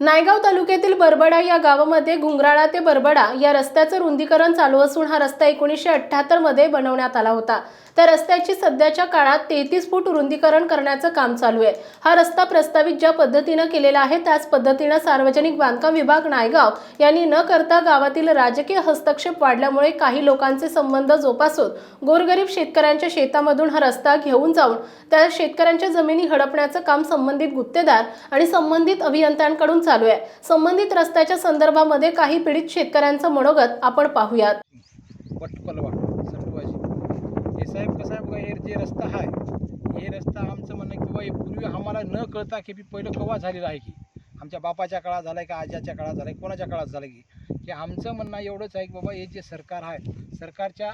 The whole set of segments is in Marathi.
नायगाव तालुक्यातील बरबडा या गावामध्ये घुंगराळा ते बरबडा या रस्त्याचं रुंदीकरण चालू असून हा रस्ता एकोणीसशे अठ्ठ्याहत्तरमध्ये बनवण्यात आला होता. त्या रस्त्याची सध्याच्या काळात तेहतीस फूट रुंदीकरण करण्याचं काम चालू आहे. हा रस्ता प्रस्तावित ज्या पद्धतीनं केलेला आहे त्याच पद्धतीनं सार्वजनिक बांधकाम विभाग नायगाव यांनी न करता गावातील राजकीय हस्तक्षेप वाढल्यामुळे काही लोकांचे संबंध जोपासून गोरगरीब शेतकऱ्यांच्या शेतामधून हा रस्ता घेऊन जाऊन त्या शेतकऱ्यांच्या जमिनी हडपण्याचं काम संबंधित गुत्तेदार आणि संबंधित अभियंत्यांकडून चालू आहे. संबंधित रस्त्याच्या संदर्भामध्ये काही पीडित शेतकऱ्यांचं मनोगत आपण पाहूयात. वटपलवा हे साहेब कसं आहे बघा हे जे रस्ता आहे हे रस्ता आमचं म्हणणं किंवा की बाबा हे पूर्वी आम्हाला न कळता की पहिलं कवा झालेलं आहे की? आमच्या बापाच्या काळात झालं आहे का आजाच्या काळात झालं आहे कोणाच्या काळात झालं की? की आमचं म्हणणं एवढंच आहे की बाबा हे जे सरकार आहे सरकारच्या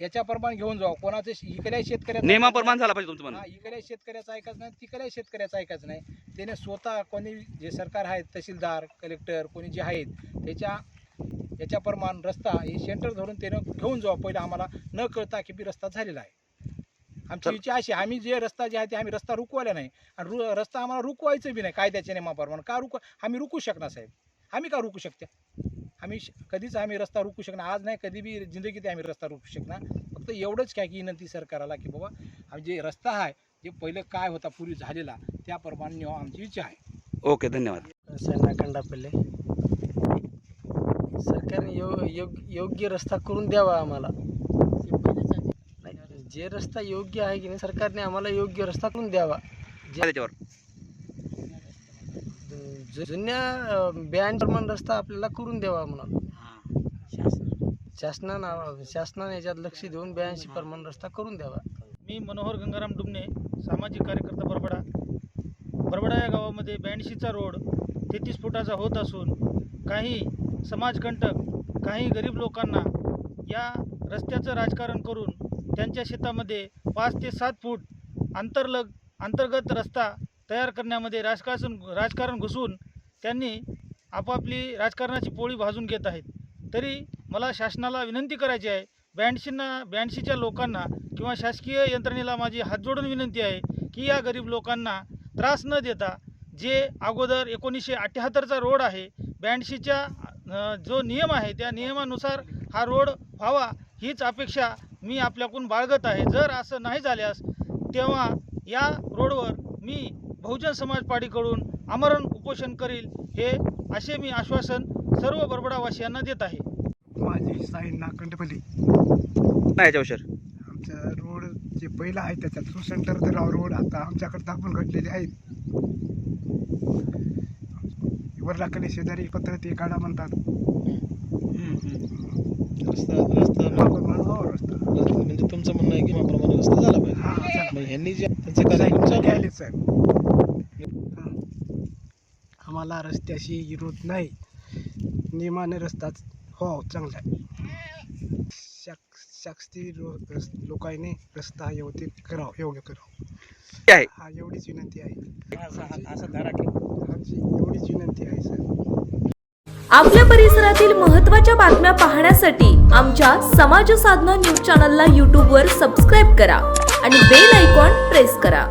याच्याप्रमाणे घेऊन जावं कोणाचं इकडल्या शेतकऱ्याचं नियमाप्रमाण झाला पाहिजे तुमचं म्हणणं. हा शेतकऱ्याचं ऐकायचं नाही तिकडल्या शेतकऱ्याचं ऐकायचं नाही. त्याने स्वतः कोणी जे सरकार आहेत तहसीलदार कलेक्टर कोणी जे आहेत त्याच्या याच्याप्रमाणे रस्ता हे सेंटर धरून त्यानं घेऊन जावं पहिलं आम्हाला न कळता की बी रस्ता झालेला आहे. आमची इच्छा अशी आम्ही जे रस्ता जे आहे ते आम्ही रस्ता रुकवायला नाही. आणि रु रस्ता आम्हाला रुकवायचं बी नाही कायद्याच्या नियमाप्रमाणे. का रुक आम्ही रुकू शकणार साहेब? आम्ही का रुकू शकते? आम्ही श- कधीच आम्ही रस्ता रुकू शकणार आज नाही कधी बी जिंदगीत आम्ही रस्ता रुकू शकणार. फक्त एवढंच काय की विनंती सरकारला की बाबा आम्ही जे रस्ता आहे जे पहिलं काय होता पूर्वी झालेला त्याप्रमाणे आमची इच्छा आहे. ओके धन्यवाद. सैना खंडापल्ले सरकारने यो योग योग्य रस्ता करून द्यावा आम्हाला. जे रस्ता योग्य आहे की नाही सरकारने आम्हाला योग्य रस्ता करून द्यावा. जे त्याच्यावर. जुन्या बँड रस्ता आपल्याला करून द्यावा म्हणून. शासनानं शासनाने याच्यात लक्ष देऊन ब्याऐंशी प्रमाण रस्ता करून द्यावा. मी मनोहर गंगाराम डुमणे सामाजिक कार्यकर्ता बरबडा. बरबडा या गावामध्ये ब्याऐंशीचा रोड तेहतीस फुटाचा होत असून काही समाजकंटक काही गरीब लोकांना या रस्त्याचं राजकारण करून त्यांच्या शेतामध्ये पाच ते सात फूट आंतरलग अंतर्गत रस्ता तयार करण्यामध्ये राजकारण राजकारण घुसून त्यांनी आपापली राजकारणाची पोळी भाजून घेत आहेत. तरी मला शासनाला विनंती करायची आहे ब्याऐंशींना ब्याऐंशीच्या लोकांना किंवा शासकीय यंत्रणेला माझी हात जोडून विनंती आहे की या गरीब लोकांना त्रास न देता जे अगोदर एकोणीसशे अठ्ठ्याहत्तरचा रोड आहे ब्याऐंशीच्या जो नियम आहे त्या नियमानुसार हा रोड व्हावा हीच अपेक्षा मी आपल्याकडून बाळगत आहे. जर असं नाही झाल्यास तेव्हा या रोडवर मी बहुजन समाज पार्टीकडून आमरण उपोषण करील हे असे मी आश्वासन सर्व बरबडावासियांना देत आहे. माझी साई नाकंडपल्ली. नाही विषयावर आमचा रोड जे पहिला आहे त्याच्यात तो सेंटर तर रोड आता आमच्याकडे दाखवून घडलेले आहेत. वरलाकडे शेजारी पत्र ते काढा म्हणतात. रस्ता रस्ता मापाप्रमाणे व्हावा रस्ता रस्ता. म्हणजे तुमचं म्हणणं आहे की मापाप्रमाणे रस्ता झाला पाहिजे. हा ह्यांनी जे त्यांचं कार्यक्रम चालू आहे. घ्यायलेच साहेब. आम्हाला रस्त्याशी विरोध नाही. नियमाने रस्ताच हो चांगला आहे. शाक शास्त्री रो रस लोकांनी रस्ता योग्य करावं योग्य करावं. आहे हा एवढीच विनंती आहे. असं धरा आमची एवढीच विनंती आहे सर. आपल्या परिसरातील महत्त्वाच्या बातम्या पाहण्यासाठी आमच्या समाज साधना न्यूज चॅनलला यूट्यूबवर सबस्क्राईब करा आणि बेल आयकॉन प्रेस करा.